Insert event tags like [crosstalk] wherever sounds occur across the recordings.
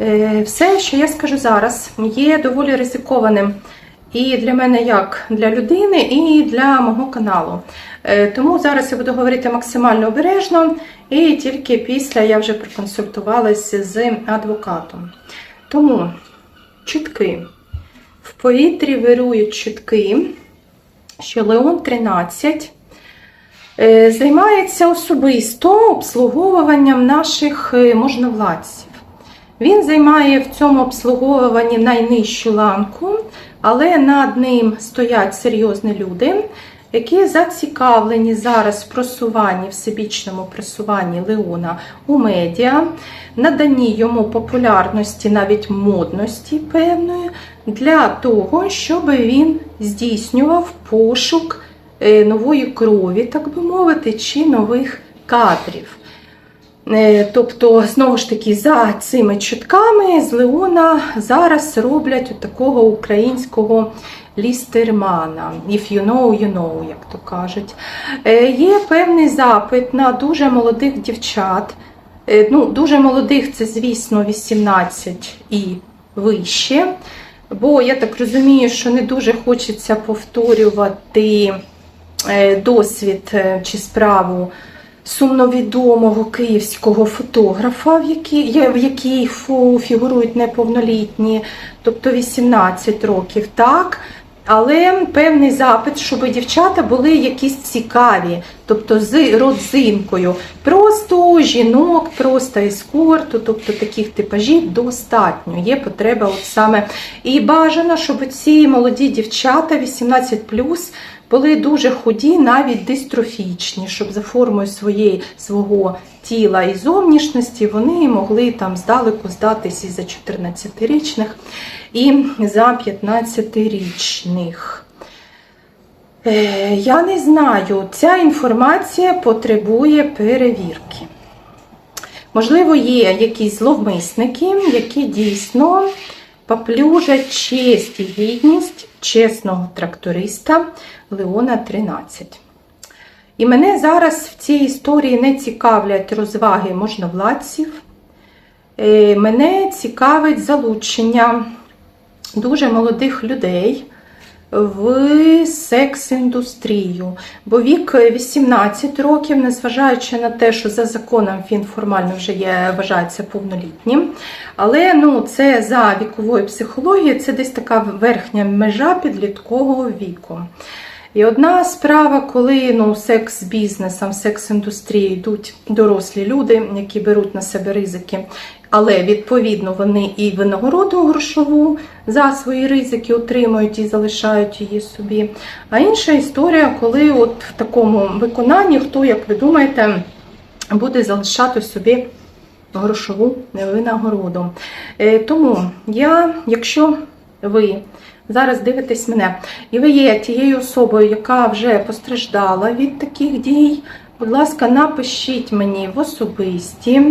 Е, Все, що я скажу зараз, є доволі ризикованим і для мене, як для людини, і для мого каналу. Е, Тому зараз я буду говорити максимально обережно, і тільки після я вже проконсультувалася з адвокатом. Тому чутки. В повітрі вирують чутки, що Леон 13 е, займається особисто обслуговуванням наших можновладців. Він займає в цьому обслуговуванні найнижчу ланку, але над ним стоять серйозні люди, які зацікавлені зараз в просуванні, всебічному просуванні Леона у медіа, наданні йому популярності, навіть модності певної, для того, щоб він здійснював пошук е, нової крові, так би мовити, чи нових кадрів. Е, Тобто, знову ж таки, за цими чутками з Леона зараз роблять от такого українського лістермана. If you know, you know, як то кажуть. Е, Є певний запит на дуже молодих дівчат. Е, Ну, Дуже молодих це, звісно, 18 і вище. Бо я так розумію, що не дуже хочеться повторювати досвід чи справу сумновідомого київського фотографа, в якій, в якій фу- фігурують неповнолітні, тобто 18 років, так. Але певний запит, щоб дівчата були якісь цікаві, тобто з родзинкою. Просто жінок, просто ескорту, тобто таких типажів достатньо. Є потреба от саме. І бажано, щоб ці молоді дівчата 18 були дуже худі, навіть дистрофічні, щоб за формою своєї, свого тіла і зовнішності вони могли там здалеку здатись і за 14-річних, і за 15-річних. Е, Я не знаю, ця інформація потребує перевірки. Можливо, є якісь зловмисники, які дійсно поплюжать честь і гідність чесного тракториста Леона 13. І мене зараз в цій історії не цікавлять розваги можновладців. Е, Мене цікавить залучення дуже молодих людей в секс-індустрію. Бо вік 18 років, незважаючи на те, що за законом він формально вже є, вважається повнолітнім. Але ну, це за віковою психологією, це десь така верхня межа підліткового віку. І одна справа, коли ну, секс-бізнесом, секс-індустрією йдуть дорослі люди, які беруть на себе ризики, але відповідно вони і винагороду грошову за свої ризики отримують і залишають її собі. А інша історія, коли от в такому виконанні, хто, як ви думаєте, буде залишати собі грошову винагороду. Е, Тому я, якщо ви зараз дивитесь мене, і ви є тією особою, яка вже постраждала від таких дій, будь ласка, напишіть мені в особисті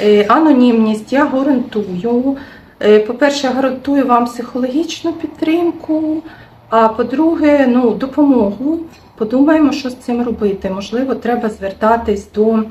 е, анонімність, я гарантую. Е, По-перше, гарантую вам психологічну підтримку, а по-друге, ну, допомогу. Подумаємо, що з цим робити. Можливо, треба звертатись до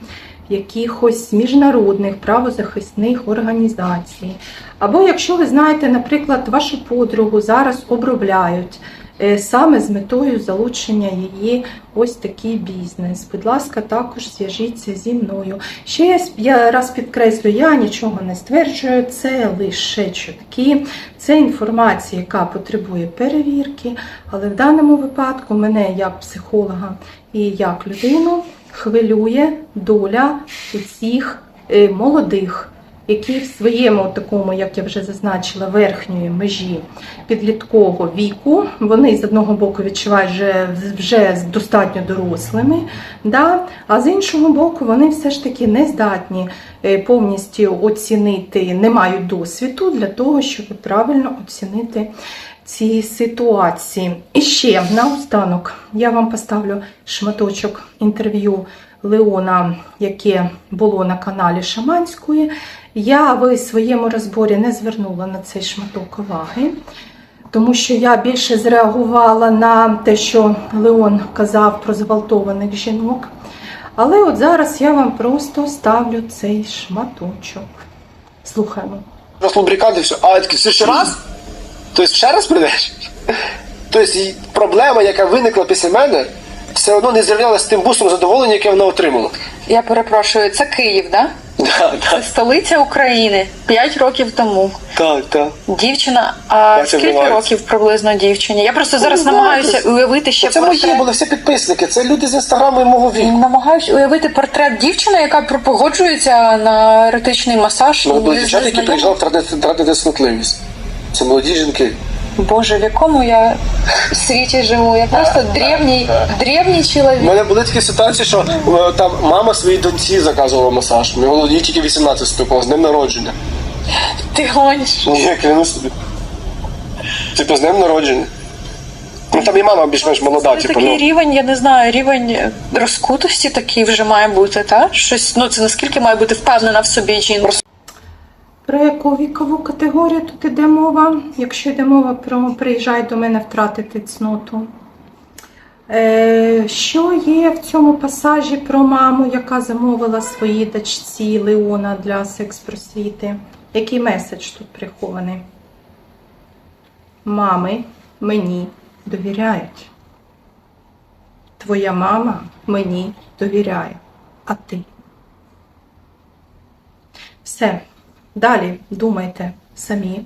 якихось міжнародних правозахисних організацій. Або якщо ви знаєте, наприклад, вашу подругу зараз обробляють е, саме з метою залучення її ось такий бізнес. Будь ласка, також зв'яжіться зі мною. Ще я, я раз підкреслю, я нічого не стверджую, це лише чутки, це інформація, яка потребує перевірки, але в даному випадку мене як психолога і як людину хвилює доля усіх е, молодих, які в своєму такому, як я вже зазначила, верхньої межі підліткового віку, вони з одного боку відчувають вже, вже достатньо дорослими, да? а з іншого боку, вони все ж таки не здатні е, повністю оцінити, не мають досвіду для того, щоб правильно оцінити ці ситуації. І ще наостанок я вам поставлю шматочок інтерв'ю Леона, яке було на каналі Шаманської. Я в своєму розборі не звернула на цей шматок уваги, тому що я більше зреагувала на те, що Леон казав про зґвалтованих жінок. Але от зараз я вам просто ставлю цей шматочок. Слухаємо. Раз лубрикант і все. А все ще раз? Тобто ще раз прийдеш? Тобто проблема, яка виникла після мене, все одно не зрівнялася з тим бусом задоволення, яке вона отримала. Я перепрошую, це Київ, да? [laughs] Да, Це столиця України 5 років тому. так, так. Дівчина, а Бачу, скільки відбувається. років приблизно дівчині? Я просто зараз не намагаюся знаю, уявити ще Це мої були всі підписники, це люди з інстаграму і мого віку. Намагаюся уявити портрет дівчини, яка погоджується на еротичний масаж. У мене були дівчата, які приїжджали втратити, втратити снотливість. Це молоді жінки. Боже, в якому я світі живу? Я просто [laughs] древній, древній чоловік. У мене були такі ситуації, що е, там мама своїй доньці заказувала масаж. Мені було їй тільки 18 стукало, з днем народження. Ти гониш. Ні, я клянусь тобі. Типу, з днем народження. Ну там і мама більш-менш молода, Це типу, такий ну. рівень, я не знаю, рівень розкутості такий вже має бути, та? Щось, ну це наскільки має бути впевнена в собі жінка. Про яку вікову категорію тут іде мова? Якщо йде мова про приїжджай до мене втратити цноту. Е, що є в цьому пасажі про маму, яка замовила своїй дочці Леона для секс-просвіти? Який меседж тут прихований? Мами мені довіряють. Твоя мама мені довіряє, а ти. Все. Далі думайте самі,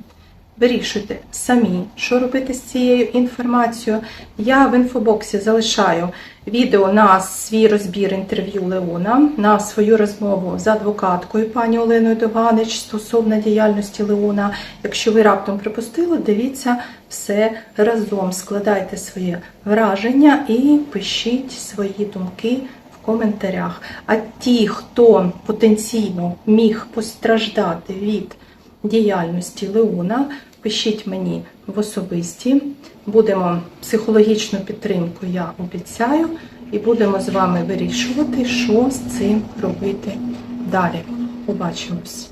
вирішуйте самі, що робити з цією інформацією. Я в інфобоксі залишаю відео на свій розбір інтерв'ю Леона, на свою розмову з адвокаткою пані Оленою Доганич стосовно діяльності Леона. Якщо ви раптом припустили, дивіться все разом. Складайте своє враження і пишіть свої думки коментарях. А ті, хто потенційно міг постраждати від діяльності Леона, пишіть мені в особисті. Будемо психологічну підтримку, я обіцяю, і будемо з вами вирішувати, що з цим робити далі. Побачимось.